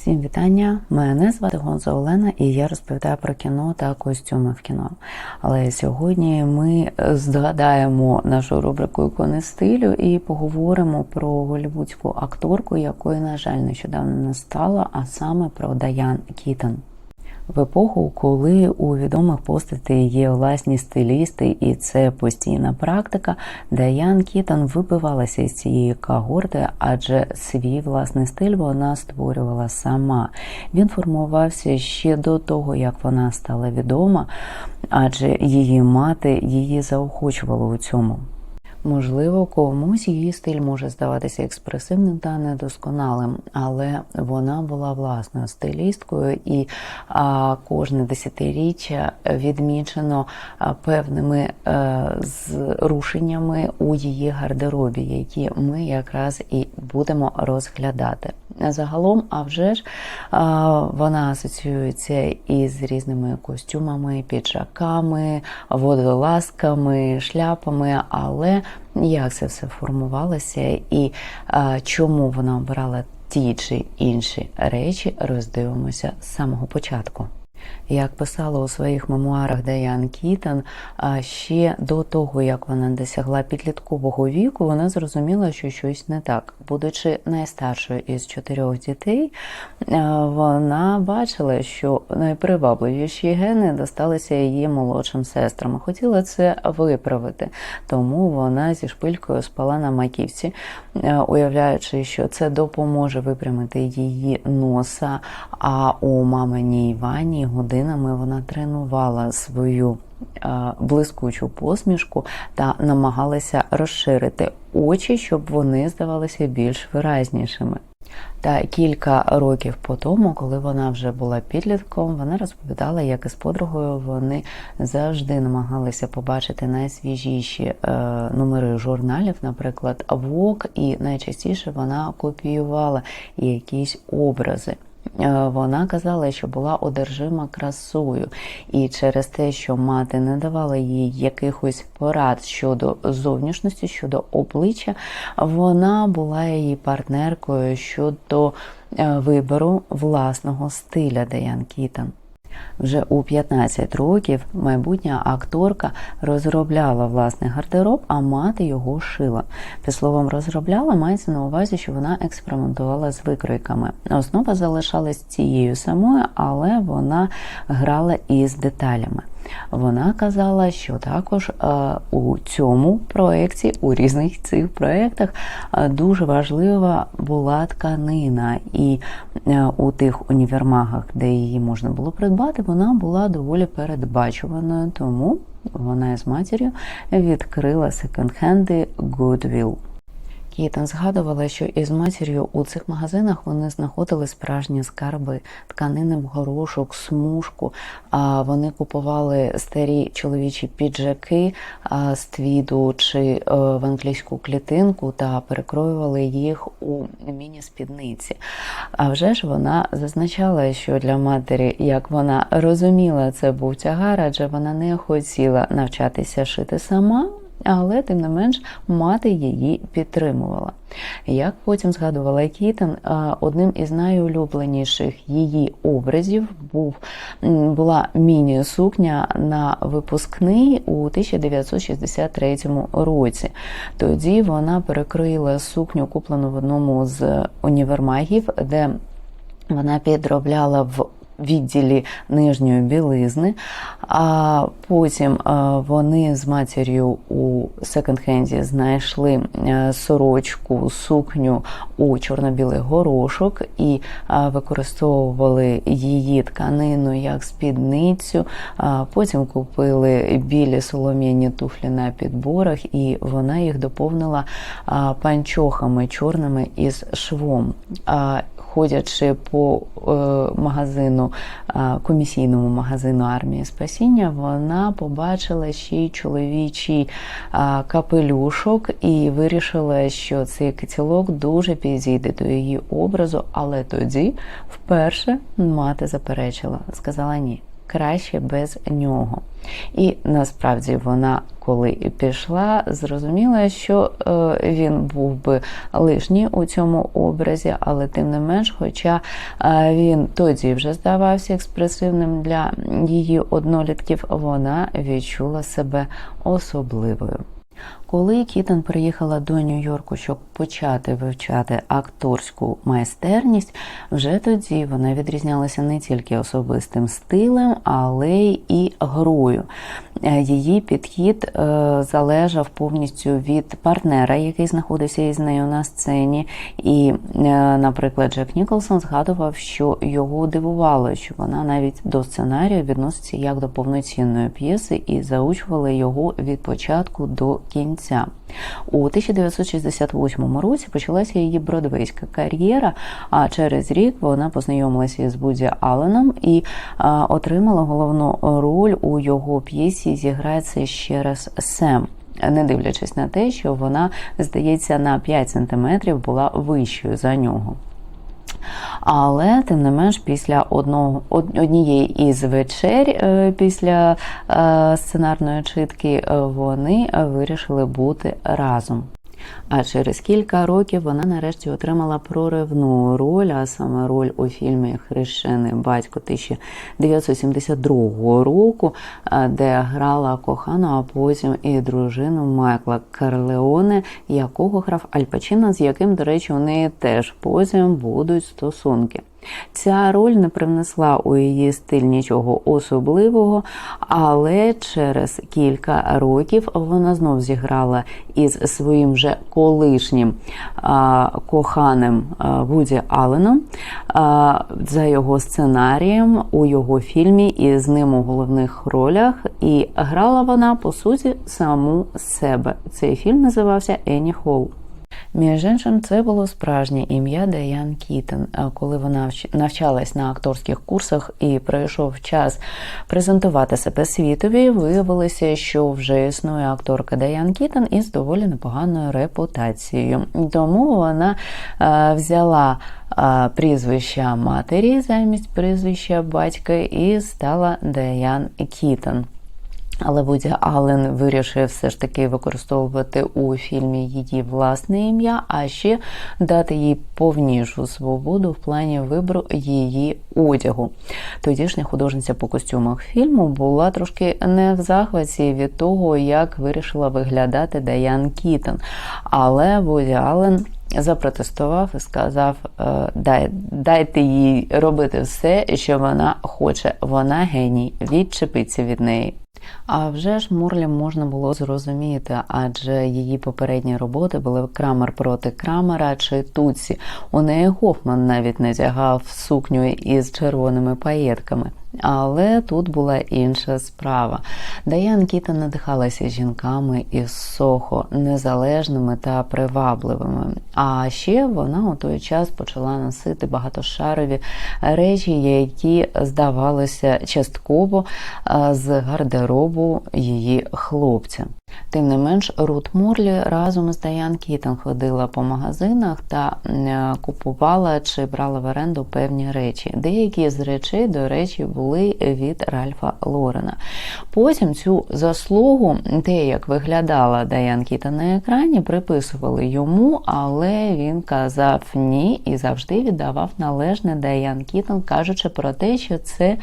Всім вітання! Мене звати Гонза Олена, і я розповідаю про кіно та костюми в кіно. Але сьогодні ми згадаємо нашу рубрику ікони стилю і поговоримо про голівудську акторку, якої, на жаль, нещодавно не стало, а саме про Даян Кітон. В епоху, коли у відомих постатей є власні стилісти, і це постійна практика, Даян Кітон вибивалася із цієї когорти, адже свій власний стиль вона створювала сама. Він формувався ще до того, як вона стала відома, адже її мати її заохочувала у цьому. Можливо, комусь її стиль може здаватися експресивним та недосконалим, але вона була власною стилісткою, і а, кожне десятиріччя відмічено певними е, зрушеннями у її гардеробі, які ми якраз і будемо розглядати. Загалом, а вже ж вона асоціюється із різними костюмами, піджаками, водолазками, шляпами. Але як це все формувалося і чому вона обирала ті чи інші речі, роздивимося з самого початку. Як писала у своїх мемуарах Даян Кітон, ще до того, як вона досягла підліткового віку, вона зрозуміла, що щось не так. Будучи найстаршою із чотирьох дітей, вона бачила, що найпривабливіші гени досталися її молодшим сестрам. Хотіла це виправити, тому вона зі шпилькою спала на маківці, уявляючи, що це допоможе випрямити її носа. А у маминій ванні годинами вона тренувала свою блискучу посмішку та намагалася розширити очі, щоб вони здавалися більш виразнішими. Та кілька років по тому, коли вона вже була підлітком, вона розповідала, як із подругою вони завжди намагалися побачити найсвіжіші е, номери журналів, наприклад, Vogue, і найчастіше вона копіювала якісь образи. Е, вона казала, що була одержима красою, і через те, що мати не давала їй якихось порад щодо зовнішності, щодо обличчя, вона була її партнеркою щодо е, вибору власного стиля Даян Кітон. Вже у 15 років майбутня акторка розробляла власний гардероб, а мати його шила. Під словом, розробляла мається на увазі, що вона експериментувала з викройками. Основа залишалась цією самою, але вона грала із деталями. Вона казала, що також е, у цьому проєкті, у різних цих проєктах е, дуже важлива була тканина, і е, у тих універмагах, де її можна було придбати, вона була доволі передбачуваною, тому вона з матір'ю відкрила секонд-хенди Goodwill. Кітон згадувала, що із матір'ю у цих магазинах вони знаходили справжні скарби, тканини в горошок, смужку. А вони купували старі чоловічі піджаки з твіду чи е, в англійську клітинку та перекроювали їх у міні-спідниці. А вже ж вона зазначала, що для матері, як вона розуміла, це був тягар, адже вона не хотіла навчатися шити сама але тим не менш мати її підтримувала. Як потім згадувала Кітон, одним із найулюбленіших її образів був була міні-сукня на випускний у 1963 році. Тоді вона перекрила сукню, куплену в одному з універмагів, де вона підробляла в відділі нижньої білизни, а потім е, вони з матір'ю у секонд-хенді знайшли е, сорочку, сукню у чорно-білий горошок і е, використовували її тканину як спідницю. Потім купили білі солом'яні туфлі на підборах, і вона їх доповнила панчохами чорними із швом ходячи по е, е, комісійному магазину армії спасіння, вона побачила ще й чоловічий е, капелюшок і вирішила, що цей кицілок дуже підійде до її образу, але тоді вперше мати заперечила, сказала ні. Краще без нього. І насправді вона, коли пішла, зрозуміла, що е, він був би лишній у цьому образі, але тим не менш, хоча е, він тоді вже здавався експресивним для її однолітків, вона відчула себе особливою. Коли Кітон приїхала до Нью-Йорку, щоб почати вивчати акторську майстерність, вже тоді вона відрізнялася не тільки особистим стилем, але й грою. Е, її підхід е, залежав повністю від партнера, який знаходився із нею на сцені. І, е, наприклад, Джек Ніколсон згадував, що його дивувало, що вона навіть до сценарію відноситься як до повноцінної п'єси і заучувала його від початку до кінця. У 1968 році почалася її бродвейська кар'єра. А через рік вона познайомилася із Буді Алленом і отримала головну роль у його п'єсі Зіграється ще раз Сем. Не дивлячись на те, що вона, здається, на 5 сантиметрів була вищою за нього. Але тим не менш, після одного однієї із вечер, е, після е, сценарної читки, е, вони вирішили бути разом. А через кілька років вона нарешті отримала проривну роль, а саме роль у фільмі Хрещений батько 1972 року, де грала кохану, а потім і дружину Майкла Карлеоне, якого грав Аль Пачино, з яким, до речі, у неї теж потім будуть стосунки. Ця роль не привнесла у її стиль нічого особливого, але через кілька років вона знов зіграла із своїм вже колишнім а, коханим Вуді Алленом а, за його сценарієм у його фільмі і з ним у головних ролях. І грала вона по суті саму себе. Цей фільм називався Ені Холл. Між іншим, це було справжнє ім'я Даян Кітен. Коли вона навчалась на акторських курсах і прийшов час презентувати себе світові, виявилося, що вже існує акторка Даян Кітен із доволі непоганою репутацією. Тому вона взяла прізвища матері замість прізвища батька і стала Даян Кітен. Але Вуді Аллен вирішив все ж таки використовувати у фільмі її власне ім'я, а ще дати їй повнішу свободу в плані вибору її одягу. Тодішня художниця по костюмах фільму була трошки не в захваті від того, як вирішила виглядати Даян Кітон. Але Вуді Аллен Запротестував і сказав: «Е, Дай, дайте їй робити все, що вона хоче. Вона геній, відчепиться від неї. А вже ж Мурлі можна було зрозуміти, адже її попередні роботи були Крамер проти Крамера чи Туці. У неї Гофман навіть надягав сукню із червоними паєтками. Але тут була інша справа. Даян Кіта надихалася жінками із Сохо, незалежними та привабливими. А ще вона у той час почала носити багатошарові речі, які здавалися частково з гардеробу її хлопця. Тим не менш, Рут Морлі разом з Даян Кітон ходила по магазинах та е, купувала чи брала в оренду певні речі. Деякі з речей, до речі, були від Ральфа Лорена. Потім цю заслугу, те, як виглядала Даян Кітон на екрані, приписували йому, але він казав ні і завжди віддавав належне Даян Кітон, кажучи про те, що це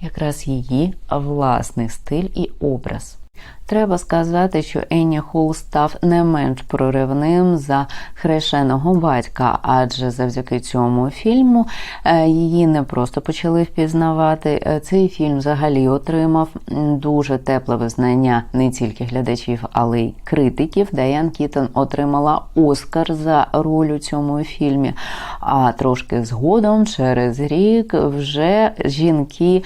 якраз її власний стиль і образ. Треба сказати, що Енні Хул став не менш проривним за хрещеного батька, адже завдяки цьому фільму е, її не просто почали впізнавати. Е, цей фільм взагалі отримав дуже тепле визнання не тільки глядачів, але й критиків. Даян Кітон отримала Оскар за роль у цьому фільмі. А трошки згодом, через рік, вже жінки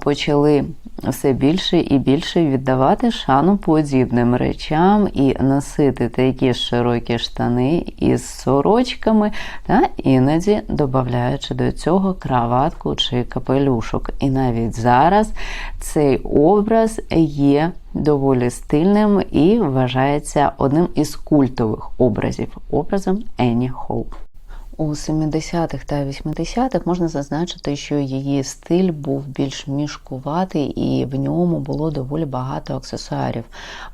почали все більше і більше віддавати шану подібним речам і носити такі широкі штани із сорочками, та іноді додаючи до цього краватку чи капелюшок. І навіть зараз цей образ є доволі стильним і вважається одним із культових образів образом Енні Хоуп. У 70-х та 80-х можна зазначити, що її стиль був більш мішкуватий і в ньому було доволі багато аксесуарів.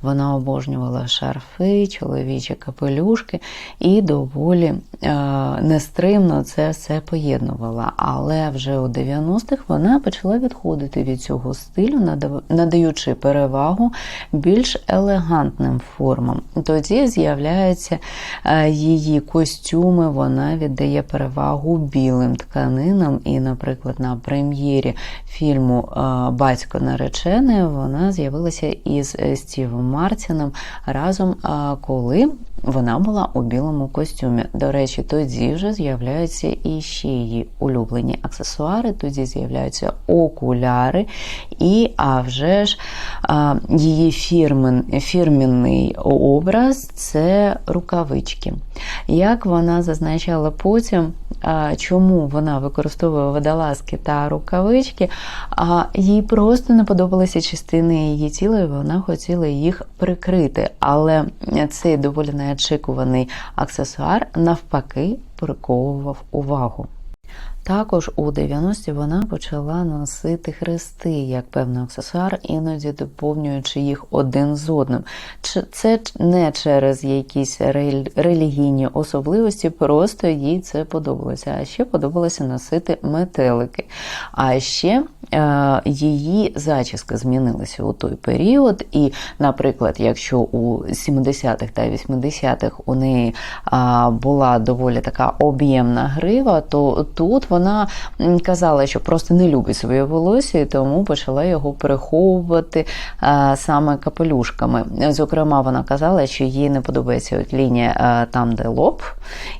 Вона обожнювала шарфи, чоловічі капелюшки і доволі нестримно це все поєднувала. Але вже у 90-х вона почала відходити від цього стилю, надаючи перевагу більш елегантним формам. Тоді з'являються е, її костюми, вона віддає перевагу білим тканинам. І, наприклад, на прем'єрі фільму е, Батько наречений вона з'явилася із е, Стівом Мартіном разом, е, коли вона була у білому костюмі. До речі, тоді вже з'являються і ще її улюблені аксесуари, тоді з'являються окуляри, і а вже ж її фірмен, фірменний образ це рукавички. Як вона зазначала потім, чому вона використовує водолазки та рукавички, їй просто не подобалися частини її тіла, і вона хотіла їх прикрити. Але цей доволі неочікуваний аксесуар навпаки приковував увагу. Також у 90-ті вона почала носити хрести як певний аксесуар, іноді доповнюючи їх один з одним. Це не через якісь релігійні особливості, просто їй це подобалося. А ще подобалося носити метелики. А ще е, її зачіска змінилася у той період. І, наприклад, якщо у 70-х та 80-х у неї була доволі така об'ємна грива, то тут вона м, казала, що просто не любить своє волосся, і тому почала його переховувати а, саме капелюшками. Зокрема, вона казала, що їй не подобається от лінія а, там, де лоб,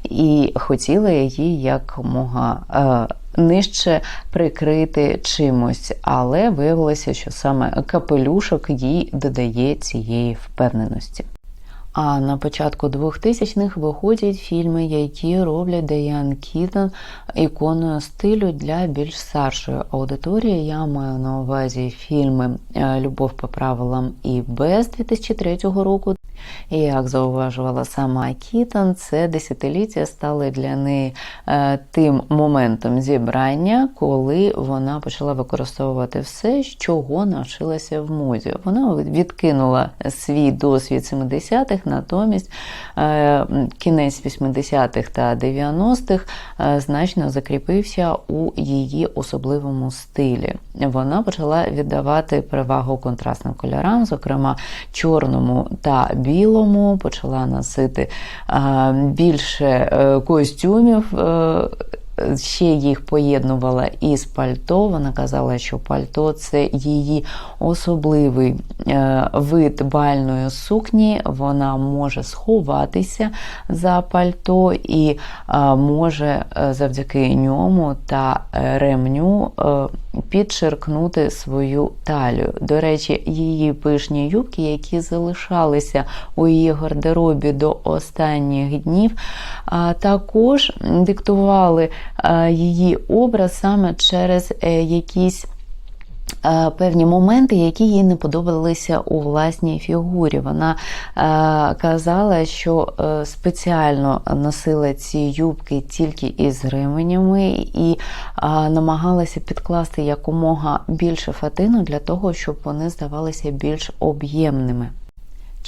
і хотіла її якомога. а, Нижче прикрити чимось, але виявилося, що саме капелюшок їй додає цієї впевненості. А на початку 2000-х виходять фільми, які роблять Даян Кітон іконою стилю для більш старшої аудиторії. Я маю на увазі фільми е, Любов по правилам і без 2003 року. І як зауважувала сама Кітон, це десятиліття стали для неї е, тим моментом зібрання, коли вона почала використовувати все, чого навчилася в моді. Вона відкинула свій досвід 70-х, натомість е, кінець 80-х та 90-х е, значно закріпився у її особливому стилі. Вона почала віддавати перевагу контрастним кольорам, зокрема чорному та білому, почала носити е, більше костюмів. Ще їх поєднувала із пальто. Вона казала, що пальто це її особливий е, вид бальної сукні. Вона може сховатися за пальто і е, може е, завдяки ньому та ремню підчеркнути свою талію. До речі, її пишні юбки, які залишалися у її гардеробі до останніх днів, також диктували її образ саме через е, якісь. е, Певні моменти, які їй не подобалися у власній фігурі. Вона е, казала, що е, спеціально носила ці юбки тільки із ременями і е, намагалася підкласти якомога більше фатину для того, щоб вони здавалися більш об'ємними.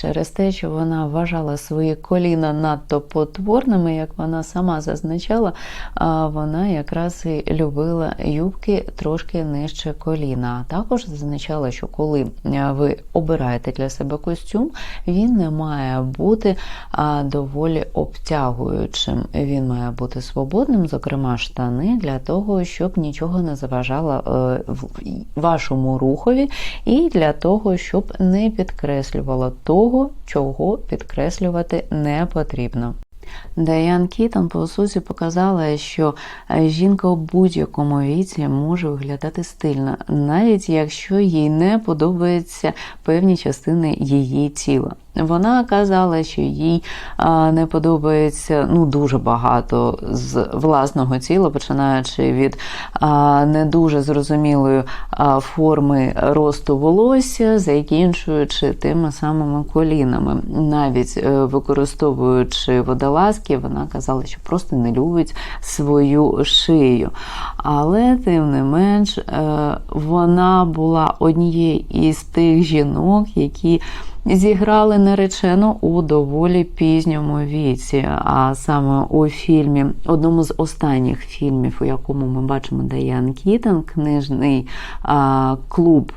Через те, що вона вважала свої коліна надто потворними, як вона сама зазначала, вона якраз і любила юбки трошки нижче коліна. А також зазначала, що коли е, ви обираєте для себе костюм, він не має бути доволі обтягуючим. Він має бути свободним, зокрема штани, для того, щоб нічого не заважало е, вашому рухові, і для того, щоб не підкреслювало того, чого підкреслювати не потрібно. Даян Кітон, по суті, показала, що е, жінка у будь-якому віці може виглядати стильно, навіть якщо їй не подобаються певні частини її тіла. Вона казала, що їй не подобається ну дуже багато з власного тіла, починаючи від не дуже зрозумілої форми росту волосся, закінчуючи тими самими колінами, навіть е, використовуючи водолазки, вона казала, що просто не любить свою шию. Але, тим не менш, е, вона була однією із тих жінок, які зіграли наречено у доволі пізньому віці. А саме у фільмі, одному з останніх фільмів, у якому ми бачимо Даян Кітон, книжний а, клуб.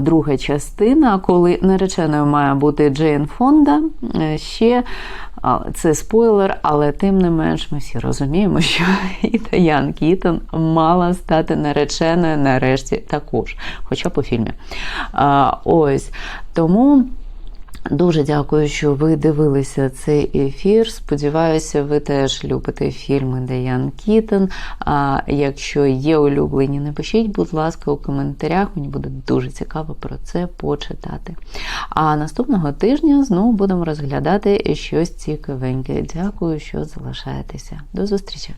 Друга частина, коли нареченою має бути Джейн Фонда. е, Ще це спойлер, але тим не менш ми всі розуміємо, що і Кітон мала стати нареченою нарешті також, хоча по фільмі. Ось тому. Дуже дякую, що ви дивилися цей ефір. Сподіваюся, ви теж любите фільми Даян Кітон. А якщо є улюблені, напишіть, будь ласка, у коментарях. Мені буде дуже цікаво про це почитати. А наступного тижня знову будемо розглядати щось цікавеньке. Дякую, що залишаєтеся. До зустрічі!